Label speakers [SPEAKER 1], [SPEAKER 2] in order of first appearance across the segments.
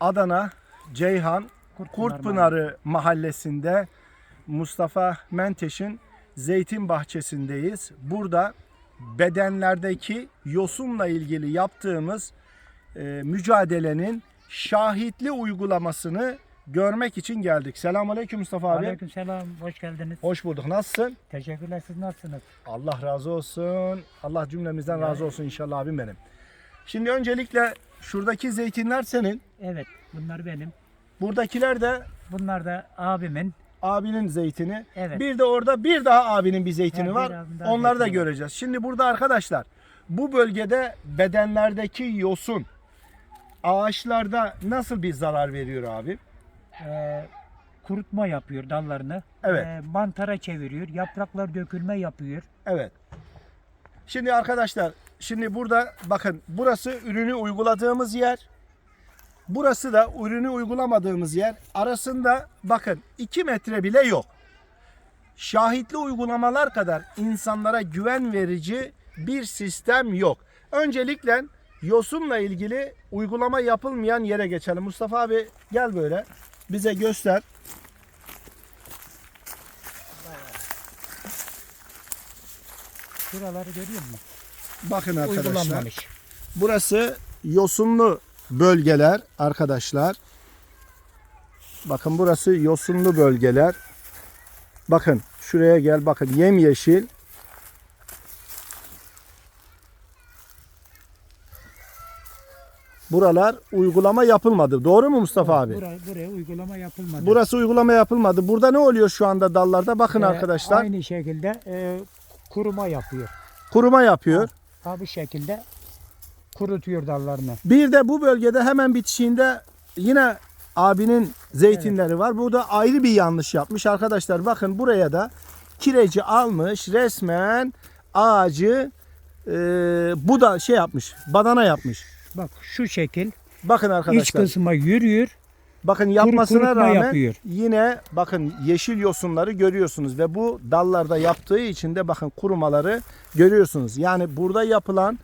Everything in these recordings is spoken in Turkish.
[SPEAKER 1] Adana Ceyhan Kurtpınarı mahallesinde Mustafa Menteş'in zeytin bahçesindeyiz. Burada bedenlerdeki yosunla ilgili yaptığımız e, mücadelenin şahitli uygulamasını görmek için geldik. Selamünaleyküm Mustafa abi.
[SPEAKER 2] Aleykümselam, hoş geldiniz.
[SPEAKER 1] Hoş bulduk. Nasılsın?
[SPEAKER 2] Teşekkürler, siz nasılsınız?
[SPEAKER 1] Allah razı olsun. Allah cümlemizden razı olsun inşallah abim benim. Şimdi öncelikle şuradaki zeytinler senin.
[SPEAKER 2] Evet, bunlar benim.
[SPEAKER 1] Buradakiler de
[SPEAKER 2] Bunlar da abimin.
[SPEAKER 1] abinin zeytini.
[SPEAKER 2] Evet.
[SPEAKER 1] Bir de orada bir daha abinin bir zeytini
[SPEAKER 2] bir
[SPEAKER 1] var.
[SPEAKER 2] abinin daha
[SPEAKER 1] Onları da
[SPEAKER 2] zeytini var.
[SPEAKER 1] göreceğiz. Şimdi burada arkadaşlar bu bölgede bedenlerdeki yosun ağaçlarda nasıl bir zarar veriyor abi?
[SPEAKER 2] Ee, kurutma yapıyor dallarını.
[SPEAKER 1] Evet.
[SPEAKER 2] Ee, mantara çeviriyor. Yapraklar dökülme yapıyor.
[SPEAKER 1] Evet. Şimdi arkadaşlar şimdi burada bakın burası ürünü uyguladığımız yer. Burası da ürünü uygulamadığımız yer. Arasında bakın 2 metre bile yok. Şahitli uygulamalar kadar insanlara güven verici bir sistem yok. Öncelikle yosunla ilgili uygulama yapılmayan yere geçelim. Mustafa abi gel böyle bize göster.
[SPEAKER 2] Şuraları görüyor musun?
[SPEAKER 1] Bakın arkadaşlar. Burası yosunlu bölgeler arkadaşlar. Bakın burası yosunlu bölgeler. Bakın şuraya gel bakın yemyeşil. Buralar uygulama yapılmadı. Doğru mu Mustafa abi?
[SPEAKER 2] Buraya, buraya uygulama yapılmadı.
[SPEAKER 1] Burası uygulama yapılmadı. Burada ne oluyor şu anda dallarda? Bakın
[SPEAKER 2] Ee,
[SPEAKER 1] arkadaşlar.
[SPEAKER 2] Aynı şekilde e, kuruma yapıyor.
[SPEAKER 1] Kuruma yapıyor.
[SPEAKER 2] Ha bu şekilde kurutuyor dallarını.
[SPEAKER 1] Bir de bu bölgede hemen bitişiğinde yine abinin zeytinleri var. Bu da ayrı bir yanlış yapmış arkadaşlar. Bakın buraya da kireci almış resmen ağacı e, bu da şey yapmış badana yapmış.
[SPEAKER 2] Bak şu şekil
[SPEAKER 1] Bakın
[SPEAKER 2] iç
[SPEAKER 1] arkadaşlar.
[SPEAKER 2] kısma yürüyor.
[SPEAKER 1] Bakın yapmasına rağmen
[SPEAKER 2] yapıyor.
[SPEAKER 1] yine bakın yeşil yosunları görüyorsunuz ve bu dallarda yaptığı için de bakın kurumaları görüyorsunuz. Yani burada yapılan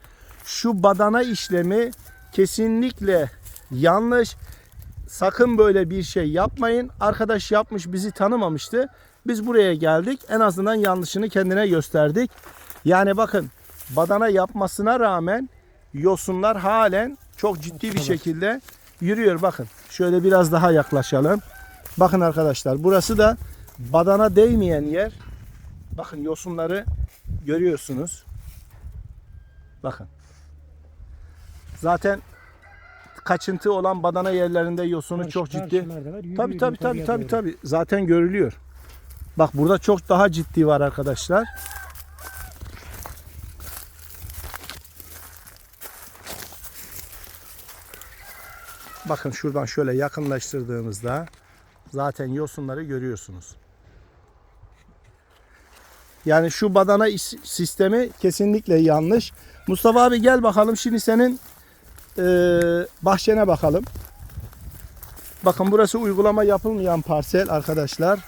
[SPEAKER 1] şu badana işlemi kesinlikle yanlış. Sakın böyle bir şey yapmayın. Arkadaş yapmış bizi tanımamıştı. Biz buraya geldik. En azından yanlışını kendine gösterdik. Yani bakın badana yapmasına rağmen yosunlar halen çok ciddi bir şekilde yürüyor. Bakın şöyle biraz daha yaklaşalım. Bakın arkadaşlar burası da badana değmeyen yer. Bakın yosunları görüyorsunuz. Bakın. Zaten kaçıntı olan badana yerlerinde yosunu
[SPEAKER 2] Karşı-
[SPEAKER 1] çok ciddi. Tabi tabi tabi tabi tabi zaten görülüyor. Bak burada çok daha ciddi var arkadaşlar. Bakın şuradan şöyle yakınlaştırdığımızda zaten yosunları görüyorsunuz. Yani şu badana is- sistemi kesinlikle yanlış. Mustafa abi gel bakalım şimdi senin eee, bahçene bakalım. Bakın burası uygulama yapılmayan parsel arkadaşlar.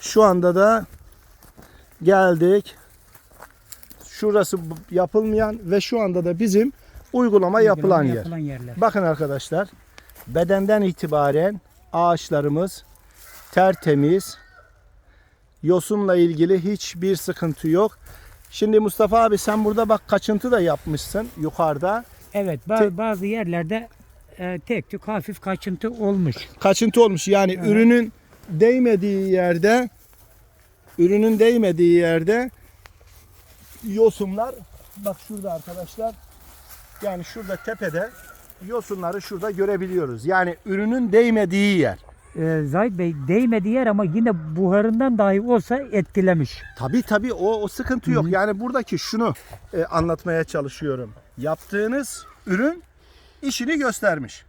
[SPEAKER 1] Şu anda da geldik. Şurası yapılmayan ve şu anda da bizim uygulama yapılan yer.
[SPEAKER 2] yapılan yerler.
[SPEAKER 1] Bakın arkadaşlar bedenden itibaren ağaçlarımız tertemiz. Yosunla ilgili hiçbir sıkıntı yok. Şimdi Mustafa abi sen burada bak kaçıntı da yapmışsın yukarıda.
[SPEAKER 2] Evet ba- bazı yerlerde e, tek tük hafif kaçıntı olmuş.
[SPEAKER 1] kaçıntı olmuş. Yani
[SPEAKER 2] Evet.
[SPEAKER 1] ürünün değmediği yerde ürünün değmediği yerde yosunlar bak şurada arkadaşlar yani şurada tepede yosunları şurada görebiliyoruz. Yani ürünün değmediği yer.
[SPEAKER 2] E, Zahid Bey değmedi yer ama yine buharından dahi olsa etkilemiş.
[SPEAKER 1] Tabii tabii o, o sıkıntı yok.
[SPEAKER 2] Hı hı.
[SPEAKER 1] Yani buradaki şunu e, anlatmaya çalışıyorum. Yaptığınız ürün işini göstermiş.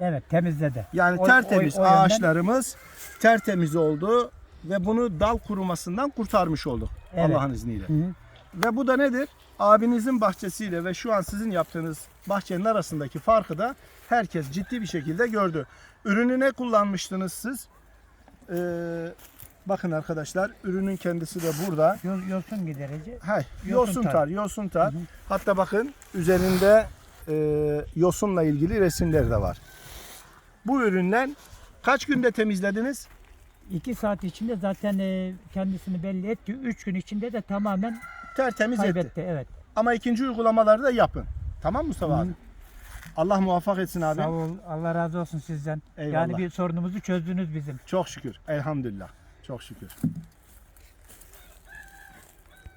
[SPEAKER 2] Evet temizledi.
[SPEAKER 1] Yani
[SPEAKER 2] O-
[SPEAKER 1] tertemiz
[SPEAKER 2] o- o yönden-
[SPEAKER 1] ağaçlarımız tertemiz oldu ve bunu dal kurumasından kurtarmış olduk
[SPEAKER 2] Evet.
[SPEAKER 1] Allah'ın izniyle.
[SPEAKER 2] Hı hı.
[SPEAKER 1] Ve bu da nedir? Abinizin bahçesiyle ve şu an sizin yaptığınız bahçenin arasındaki farkı da herkes ciddi bir şekilde gördü. Ürünü ne kullanmıştınız siz? Ee, bakın arkadaşlar ürünün kendisi de burada.
[SPEAKER 2] Yo- Yosun giderici.
[SPEAKER 1] Hay,
[SPEAKER 2] Yosun
[SPEAKER 1] yosun
[SPEAKER 2] tar.
[SPEAKER 1] tar, yosun tar.
[SPEAKER 2] Hı hı.
[SPEAKER 1] Hatta bakın üzerinde e, yosunla ilgili resimler de var. Bu ürünle kaç günde temizlediniz?
[SPEAKER 2] 2 saat içinde zaten e, kendisini belli etti. 3 gün içinde de tamamen
[SPEAKER 1] Tertemiz etti.
[SPEAKER 2] kaybetti. Evet.
[SPEAKER 1] Ama ikinci uygulamaları da yapın. Tamam Mustafa abi? Allah muvaffak etsin abi.
[SPEAKER 2] Sağ ol. Allah razı olsun sizden.
[SPEAKER 1] Eyvallah.
[SPEAKER 2] Yani bir sorunumuzu çözdünüz bizim.
[SPEAKER 1] Çok şükür. Elhamdülillah. Çok şükür.